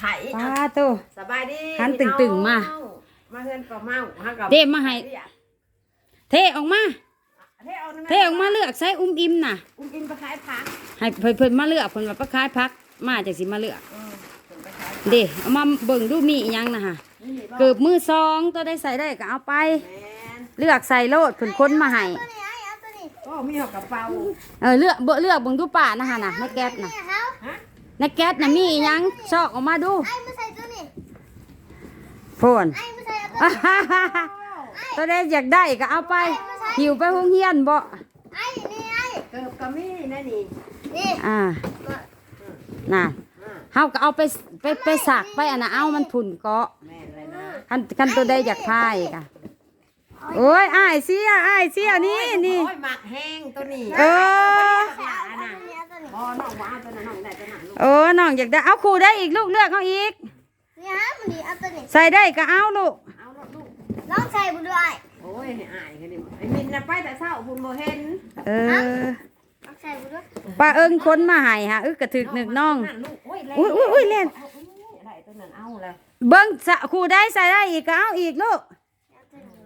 ไข่ป้าโต สบายดีหันตึงๆมามาเฮือนปลาเมาฮะกับเทมาให้ เทออกมา เทเอานะแเทออกมาเลือกใส่อุ้มอิ่มน่ะ อุ้มอินไปขายผัก ให้เพิ่นเพิ่นมาเลือกเพิ่นว่าปลาคายพัก มาจากสิมาเลือกเออเพิ่นไปขายเด้เอามาเบิ่งดูมีอิหยังนะฮะนี่นี่บ่เกือบมือซองตัวได้ใส่ได้ก็เอาไปแม่นเลือกใส่โลดเพิ่นค้นมาให้ตัวนี้ไอ้เอาตัวนี้ก็มีหอกกระเป๋าเออเลือกเบ่เลือกเบิ่งดูป่านะฮะน่ะในแก๊สน่ะเนี่ยเขาฮะ ในแก๊สน่ะมีอิหยังซอกออกมาดูไอ้มาใส่ตัวนี้โพ่นไอ้มาใส่เอาตัวอ่านี้ฮ่าฮ่าฮ่าตัวได้อยากได้ก็เอาไป หิวไปโรงเรียนบ่ไอ้นี่ไอ้เกิบกระมี่นั่นนี่นี่อ่าน่ะอ่าเฮาก็เอาไปไปไปสักไปอันน่ะเอามันผุ่นเกาะแม่นเลยนะคันคันตัวได้อยากพายกะโอ้ยอ้ายเสียอ้ายเสียนี่นี่โอ้ยหมักแห้งตัวนี้เออใส่เอาตัวนี้เอาตัวนี้บ่น้องว่าเอาตัวนั้นน้องได้ตัวนั้นลูก โอ้น้องอยากได้เอาครูได้อีกลูกเลือกเอาอีกนี่ฮะมันดีเอาตัวนี้ใส่ได้ก็เอาลูกเอาลูกลูกลองใส่บุด้วยโอ้ยให้อายกันดิไอ้มินน่ะไปแต่เช้าคุณบ่เห็นเออลองใส่บุด้วยป้าเอิงคนมาให้ฮะอึกกระถึกหนึ่งน้องลูกโอ้ยอุ้ยอุ้ยอุ้ยเล่นเอาอุ้ยอะไรตัวนั้นเอาเลยเบิ้งสะครูได้ใส่ได้อีกก็เอาอีกลูก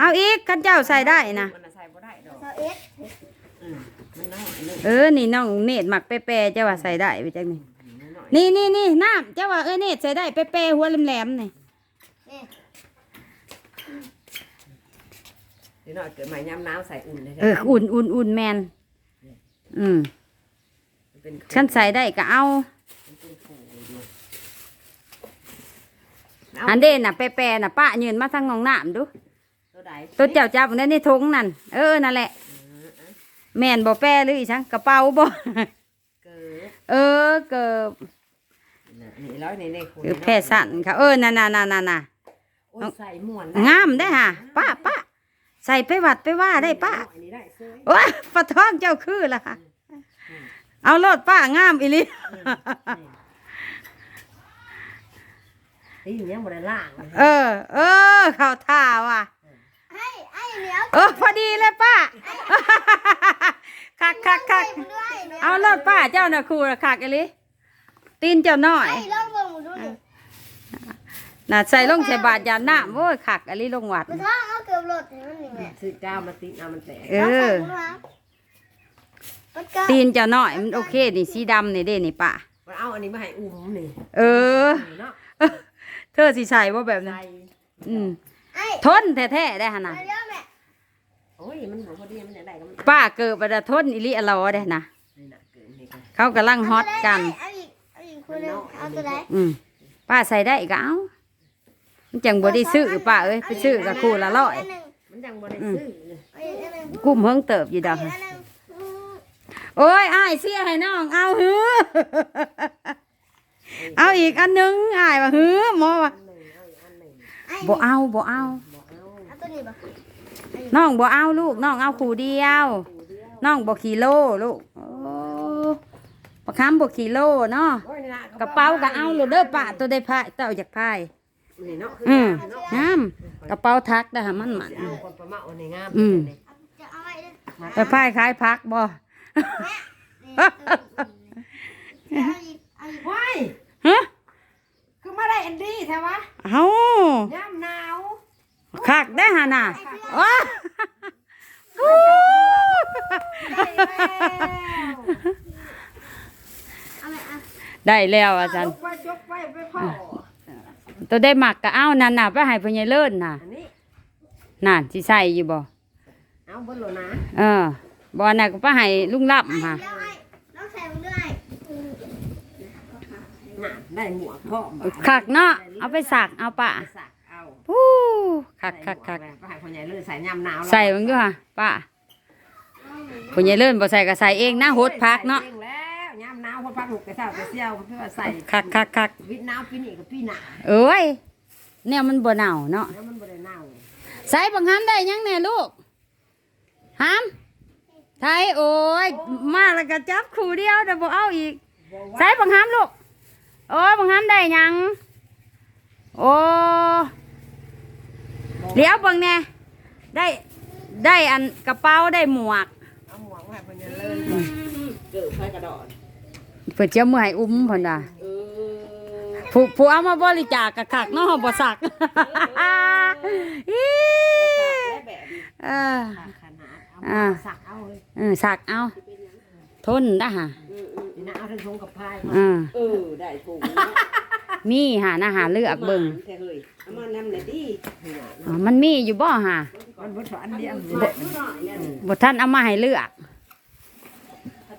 เอาอีกคันเจ้าใส่ได้นะมันน่ะใส่บ่ได้ดอกใส่เอ็ดอืมมันน้อยนึงเออนี่น้องเนตรหมักเปรย์ๆเจ้าว่าใส่ได้ไปจังนี่มั นน้อยนี่นี่นี่น้ำเจ้าว่าเออเนตรใส่ได้เปรย์ๆหัวแหลมๆนี่นี่เดี๋ยวหน่อยเกิดใหม่ยามหนาวใส่อุ่นเลยเอออุ่นอุ่นอุ่นแมนอืมมันเป็นฉันใส่ได้ก็เอามันเป็นขู่อยู่อันเด่นน่ะแปรๆน่ะป้ายืนมาทางน้องน้ำดูตัวใดตัวเจ้าจับนั่นในทงนั่นเออนั่นแหละแม่นบ่แปรหรืออีชังกระเป๋าบ่เกิดเออเกิบ น่ะนี่ร้อยในในขู่คือแพร่สั่นค่ะเออนั่นน่ะนั่นน่ะน่ะโอ้ยใส่หมวนงามได้อค่ะป้าป้าใส่ไปวัดไปว่าได้ป้าอันนี้ได้เสื้อว้าปะท้องเจ้าคือล่ะค่ะเอาโลดป้างามอีหลีนี่อยู่ยังบ่ได้ล่างเออ เออเข้าท่าว่ะไอ้ไอ้เหนียวเออพอดีเลยป้าคักคักคักใส่บุด้วยเหนียวเอาโลดป้าเจ้าน่ะครูละคักอีหลี ตีนเจ้าน้อยไอ้ลองเบิ่งบุด้วยน่ะใส่ลงใส่บาทยาน้ำโอ้ยคักอีหลีลงวัด มันท้องเอาเกือบหลดนี่มันนี่แม่ซื้อก้าวมาติดเอามันแตกเอลองใส่อบุด้วยมันก็ตีนเจ้าน้อยมันโอเคนี่สีดำนี่เด้นี่ป้ามาเอาอันนี้มาให้อุ้มนี่เออ นี่เนาะเธอสิใส่ว่าแบบนั้นใส่อืมไอ้ทนแท้ๆได้หนนะเดี๋ยวแม่โอ้ยมันบ่พอดีมันอยากได้ก็มันป้าเกิดประดาทนอิลิอลอได้นะนี่น่ะเกิดนี่ก็เขากำลังฮอตกันเอาอีกเอาอีก คนหนึงเอาตัวไหนอืมป้าใส่ได้ก็เอามันจังบ่ได้ซื้อป้าเอ้ยไปซื้อกับคู่ละร้อย นหนึ่งมันยังบ่ได้ซื้อเอาอีกอันหนึ่งกุ้มเฮิงเติบอยู่ดอกเอาอีกอันหนึ่งโอ้ยอ้ายเสียให้น้อง เอาหือ เอาอีกอันหนึงอ้ายว่าหือหมอว่าอันหนึ่งเอาอีกอันหนึ่งไอ้บ่เอาบ่เอา บ่เอาเอาตัวนี้บ่น้องบ่เอาลูกน้องเอาคู่เดียวน้องบ่ขี่โลลูกโอ้ปะคำบ่ขี่โลเนาะโอ้ ยนี่น่กระเป๋าก็เอาลูกเด้อป้าตัวได้พายเต้าอยากพายนี่เนาะอืมเนาะงามกระเป๋าทักได้หามันมัน เอาคนประมาอันนี้งามอืมจะเอาไว้เด้อไปพายขายพักบ่นี่เอาอีกเอาอีกว้ายฮะคือมาได้อันดีแท้วะเอาย่ำหนาวคักได้หาน่ะว้าได้แล้วเอาไว้อะ ได้แล้วอาจารจย์กไปจกไปไปพ่อตัวได้หมักก็เอานั่นน่ะไปให้พ่อใหญ่เลิศน่ะอันนี้นั่นสิใส่อยู่บ่เอาเบนโลนะเออบ่น่ะก็ไปให้ลุงลับค่ะเดี๋ยวไอ้ลองใส่มันด้วยน่ะได้หมวกพ่อมคักเนาะเอาไปสักเอาปะไปสักเอาฮู้คักคักคักไปให้พ่อใหญ่เลยใส่ยำหนาวใส่มันอยู่ค่ะป้าพ่อใหญ่เลิศบ่ใส่ก็ใส่เองนะโหดพักเนาะ ใส่อง แล้วยำหนาวโหดพักลูกกระเซ้ากระเซี่ยวเพื่อใส่คักคักคักวิทย์หนาวปีนี้กับปีหนาเอ้ยแนวมันบ่หนาวเนาะแล้วมันบ่ได้หนาวใส่บังคับได้ยังแน่ลูกหามไทยโอ้ยมาแล้วก็จับคู่เดียวเดี๋ยวบ่เอาอีกใส่บังคับลูกโอ้ยบังคับได้ยังโอ้เดี๋ยวเบังแน่ได้ได้อันกระเป๋าได้หมวกเอาหมวกมาให้พ่อใหญ่เลยเกิดไฟกระดอน เพิ่นจะเมื่อยอุ้มเพิ่นว่าเออผู้ผู้เอามาบริจาคกะคักเนาะบ่สักอีและแบบนี้เออขนาดเอาอ่ามาสักเอาเลยเออสักเอา ทนได้ฮะนี่นะเอาทั้งทงกับพายเออเออได้ถูกมีหานะหาเลือกเบิ่งแท้เฮ้ยเอามานำเลยดิอ๋อมันมีอยู่บ่ฮะมันบ่อันเดียวบ่บ่ท่านเอามาให้เลือก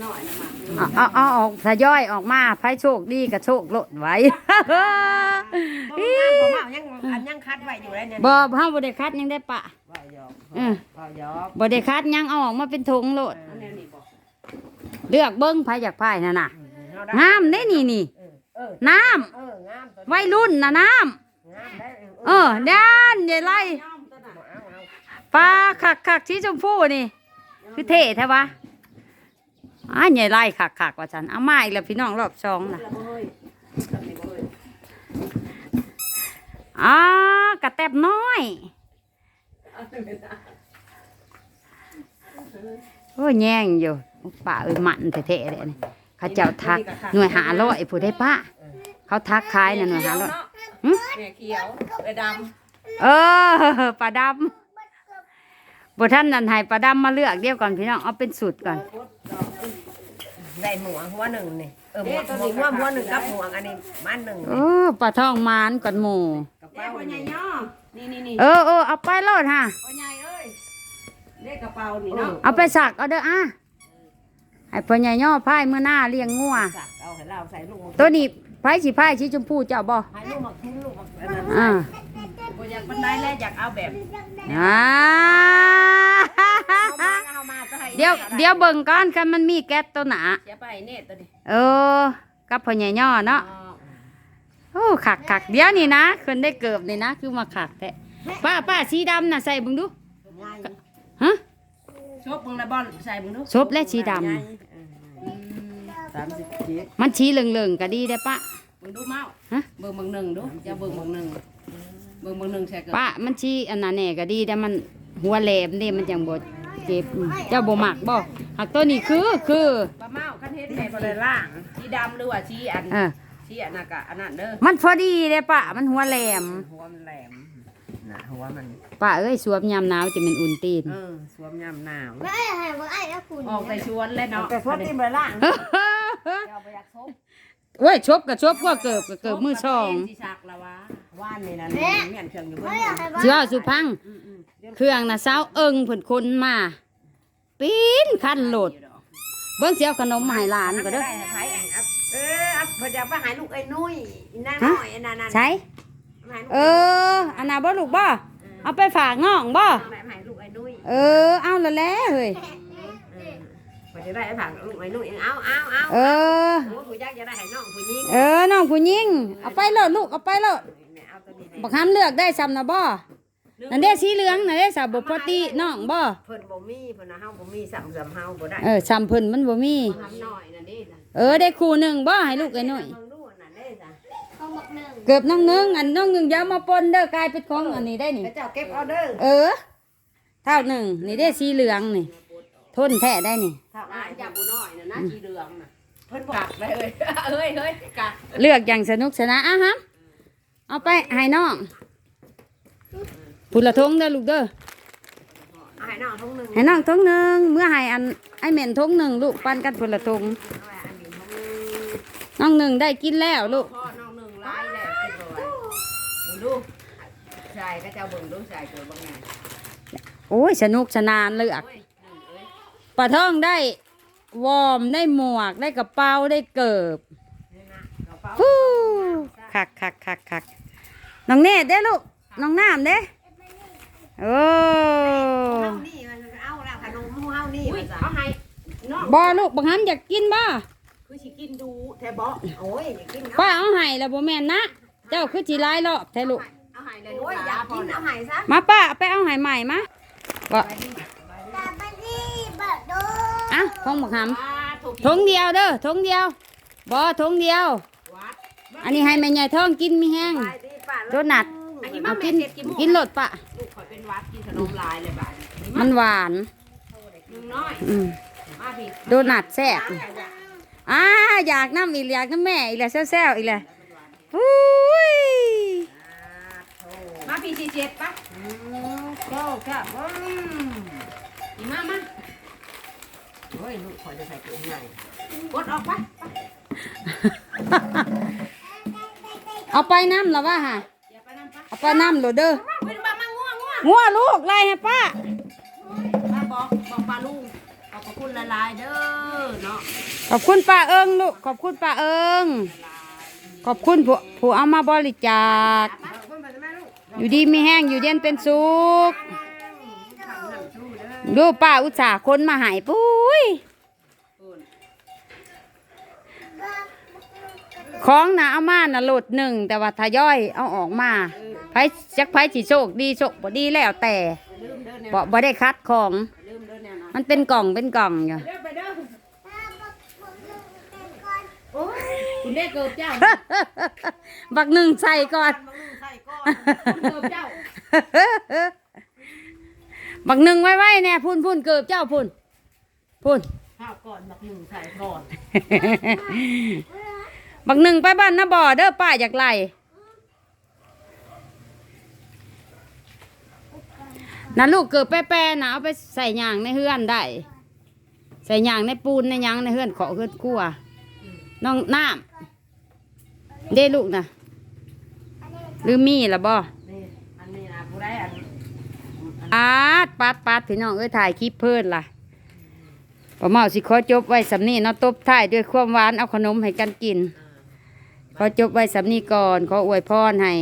หน่อยนะมาเอาเอาเอาออกทยอยออกมาไผโชคดีก็โชคโลดไว้บ่งามบ่เมายังอันยังคัดไว้อยู่เลยเนี่ยบ่เฮาบ่ได้คัดยังได้ปะว่าหยอกเออว่าหยอกบ่ได้คัดยังเอาออกมาเป็นถุงโลดอันนี้นี่บอกเลือกเบิ่งไผอยากพายนั่นน่ะเอาได้งามเด้นี่นี่เออเออน้ำเอองามตัวนี้วัยรุ่นน่ะน้ำงามได้เออด้านใหญ่ไรเอาเอาเอาปลาคักคักสีชมพูนี่ คือเท่แท้วะ อ่าใหญ่ไรคักคักว่าฉันเอามาอีกแล้วพี่น้องรอบสองน่ะเอาเฮ้ยทำนี่บ่เฮ้ยอ่ากระแตบน้อยเอาไปเลยนะโอ้ยแย่งอยู่ป้าเอ้ยมันแท้ๆเลยนี่เขาเจ้าทักหน่วยหาร้อยผู้ได้ป้าเขาทักขายน่ะหน่วยหาร้อยหึแม่เขียวไอ้ดเออปลาดำบท่านนันให้ปลาดำมาเลือกเดียวก่อนพี่น้องเอาเป็นสูตรก่อนำ ได้หมวกหัวหนึ่งนี่เออหมวกหมวกหัวหัวหนึ่งกับหมวกอันนี้มันหนึ่งโอ้ปลาทองมานก่อนหมูกระเป๋าใหญ่ย่อนี่นี่นี่เออเออเอาไปโลดฮะพ่อใหญ่เอ้ยเลขกระเป๋านี่เนาะเอาไปสักเอาเด้ออะให้พ่อใหญ่ย่อพายเมื่อหน้าเลี้ยงงัวสักเอาให้เราใส่ลูกหมกตัวนี้พายสิพายสีชมพูเจ้าบ่ให้ลูกหมกทิ้งลูกหมกอันนั้นอ่าบ่อยากบันไดแล้วอยากเอาแบบอ่าเอามาเอามาจะให้ เดี๋ ยวเดี๋ยวเบิ่งก่อนกันมันมีแก๊สตัวหนาเสียไปเนี่ยตัวนี้เออกับพ่อใหญ่ย่อเนาะโอ้ขักขักเดี๋ยวนี่นะคนได้เกิบนี่นะ คือมาขักแท้ป้าป้าสีดำน่ะใส่เบึงดูง่ายฮะชบมึงละบอลใส่มึงดูชบและสีดำสามสิบเจ็ดมันชี้เหลืองๆก็ดีได้อป้ามึงดูเมาฮะเบิ่งเบิ่งหนึ่งดูจะเบิ่งเบิ่งหนึ่งเบิ่งเบิ่งหนึ่งใช่เกิดป้ามันชี้อันนั้นแน่ก็ดีแต่มันหัวแหลมนี่มันจังบ่ เจ็บอืมเจ้าบ่มักบ่หักตัวนี้คือคือปลาเมาคันเฮ็ดให้บ่ได้ล่างสีดำหรือว่าสีอันเออสีอันนั้นกะอันนั้นเด้อมันพอดีเด้อป้ามันหัวแหลมหัวมันแหลมน่ะหัวมันป้าเอ้ยสวมยามหนาวจะเป็นอุ่นตีน เออสวมยามหนาวไม่ให้ว่าไอ้แล้วคุณออกไปชวนเลยเนาะแต่ชวนที่บ่ล่างเอาไปอยากซบโอ้ยชบก็ชบก็เกิบก็เกิบมือสองสิชักละวะว่านนี่นะเมียนเครื่องอยู่เบิ่ไม่งอยากให้ว่าสิว่าสุพัง เครื่องน่ะเช้าเอิงเพิ่นคนมาปีนคันโหลดเบิ่งสิเอาขนมมาให้หลานก็เด้อได้ให้อันอัพเอออัพเพิ่นจะไปหาลูกไอ้นุ้ยอีน้าน้อยไอ้นั่นนั่นใช่เอออันน่ะบ่ลูกบ่เอาไปฝากน้องบ่แม่หายลูกไอ้นุ้ยเออเอาละแหล้วเฮ้ยเพิ่นจะได้ฝากลูกไอ้นุ้ยเอาเอาเอาเออโอ้ผู้ยักจะได้ให้น้องผู้หญิงเออน้องผู้หญิงเอาไปโลดลูกเอาไปโลดเอาตัวนี้บักห้ามเลือกได้ซ้ำนะบ่ นั่นเด้สีเหลืองนั่นเด้สาวบ่พอตีน้องบ่เพิ่นบ่มีเพิ่นน่ะเฮาบ่มีสำสำเฮาบ่ได้เออซ้ำเพิ่นมันบ่มี ทำหน่อยนั่นนี่นะเออได้คู่หนึงบ่ให้ลูกไอ้น้อยเบิ่งดูนั่นเด้จ้ะเขาบอกหนึ่งเกือบน้องหนึงอันน้องหนึงอย่ามาปนเด้อกลายเป็นของอันนี้ได้นี่ไปเจ้าเก็บเอาเด้อเออ เท่าหนึ่งนี่ได้สีเหลืองนี่ ทนแท้ได้นี่ ถ้าอ้ายจับบ่น้อยน่ะนะสีเหลืองน่ะเพิ่นกักได้เอ้ยเอ้ยเฮ้ยกักเลือกอย่างสนุกสนานอะฮะเอาไปให้น้อง พุละทงเด้อลูกเด้อเอาให้น้องทงหนึงให้น้องทงหนึ่งเมื่อให้อันไอเหม็นทงหนึ่งลูกปันกันพุละทงเอาไว้อันนี้ทงหนึงน้องหนึ่งได้กินแล้วลูกพ่อน้องหนึงลายแล้วเรียบร้อยมึงดูใส่ก็เจ้าเบิ่งดูใส่เกิดบ่ไงโอ้ยสนุกสนานเลือกโอ้ยหนึ่งเอ้ยปลาท่องได้วอร์มได้หมวกได้กระเป๋าได้เกิบนี่นะกระเป๋าฟู้คักคักคักคักน้องเนตรเด้ลูกน้องน้ำเด้ โอ้เฮานี่มันเอาแล้วขนมเฮานี่ว่าจ้ะเอาให้น้องบอลูกบังคับอยากกินบ่คือสิกินดูแท้บ่โอ้ยอย่ากินเอาป้าเอาให้แล้วบ่แม่นนะเจ้าคือจีร้ายรอบแท้ลูกเอาให้เลยโอ้ยอย่ากินเอาให้ซะมาป้าไปเอาให้ใหม่มาบ่ตาบันนี่บัดโดอะของบังคับอ่าถูกทงเดียวเด้อทงเดียวบ่ทงเดียววัดอันนี้ให้แม่ใหญ่ท้องกินมีแห้งไปดิป้าโดนัทอันนี้เอามากิกินนกินรสปะลูกข่อย เป็นวัดกินขนมลายเลยบาดนี้มันหวาน หนึ่งน้อยอืมมาพี่โดนัทแซ่บอ่าอยากน้ำอีกอยากน้ำแม่อีกแล้วแซ่วๆอีกแล้วอุ้ยมาพี่สี่เจ็ดปะโก้ครับอืมอีมามาเฮ้ยลูกขอจะใส่ถุงใหญ่กดออกปะเอาไปน้ำหรอวะฮะอย่าไปนั่นปะเอาไปน้ำโหลดเด้อเป็นบ้ามา ง่วงง่วงงัวลูกไล่ให้ป้ามาบอกบอกปลาลุงขอบพระคุณละลายเด้อเนาะขอบคุณป้าเอิงลูกขอบคุณป้าเอิงขอบคุณผู้ผู้เอามาบริจาคขอบคุณไปแม่ลูกอยู่ดีมีแห้งอยู่เย็นเป็นสุขดูป้าอุตส่าห์คนมาใหายปุ้ยของนะเอามานะโหลดหนึ่งแต่ว่าทยอยเอาออกมา ไผจักไผสิโชคดีโชคบ่ดีแล้วแต่ลืมเด้อแนวบ่บ่ได้คัดของลืมเด้อแนวนะมันเป็นกล่องเป็นกล่องอยู่เด้อไปเด้อโอ้ยคุณได้เกิดเจ้า บักหนึ่งใส่ก่อนบังนึงใส่ก้อนเกิดเจ้าบักหนึ่งไว้ไว้แน่พุ่นพุ่นเกิบเจ้าพุ่นพุ่นข้าวก่อนบักนึงใส่ก่อน บักหนึ่งไปบ้านนาบ่อเด้อป้าอยากไล่ นะลูกเกิดแป้ๆนะเอาไปใส่ยางในเฮือนได้ ใส่ยางในปูนในยังในเฮือนขอเฮือนกลัวน้องน้ำเด้ลูกนะหรือมีละบ่อันนี้นะผู้ได้อันอาดปัดปัดพี่น้องเอ้ยถ่ายคลิปเพิ่นล่ะป้าเมาสิขอจบไว้สำนี้เนาะตบท้ายด้วยความหวานเอาขนมให้กันกิน ขอจบไว้สำนีก่อน ขออวยพรให้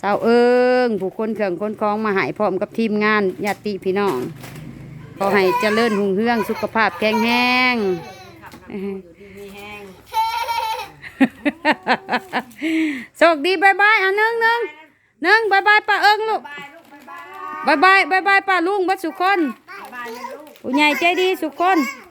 สาวเอิงผู้คนเครื่องคนคองมาใหายพร้อมกับทีมงานญาติพี่น้องขอให้เจริญหุ่งเฮืองสุขภาพแข็งแรงขับน้ำอยู่ที่มีแห้งโชคดีบายบายอะหนึ่งหนึ่งหนึ่งบายบายป้าเอิงลูกบายลูกบายบายบายบายบายบายป้าลุงบัดสุคนบายเลยลูกผู้ใหญ่ใจดีสุคนบ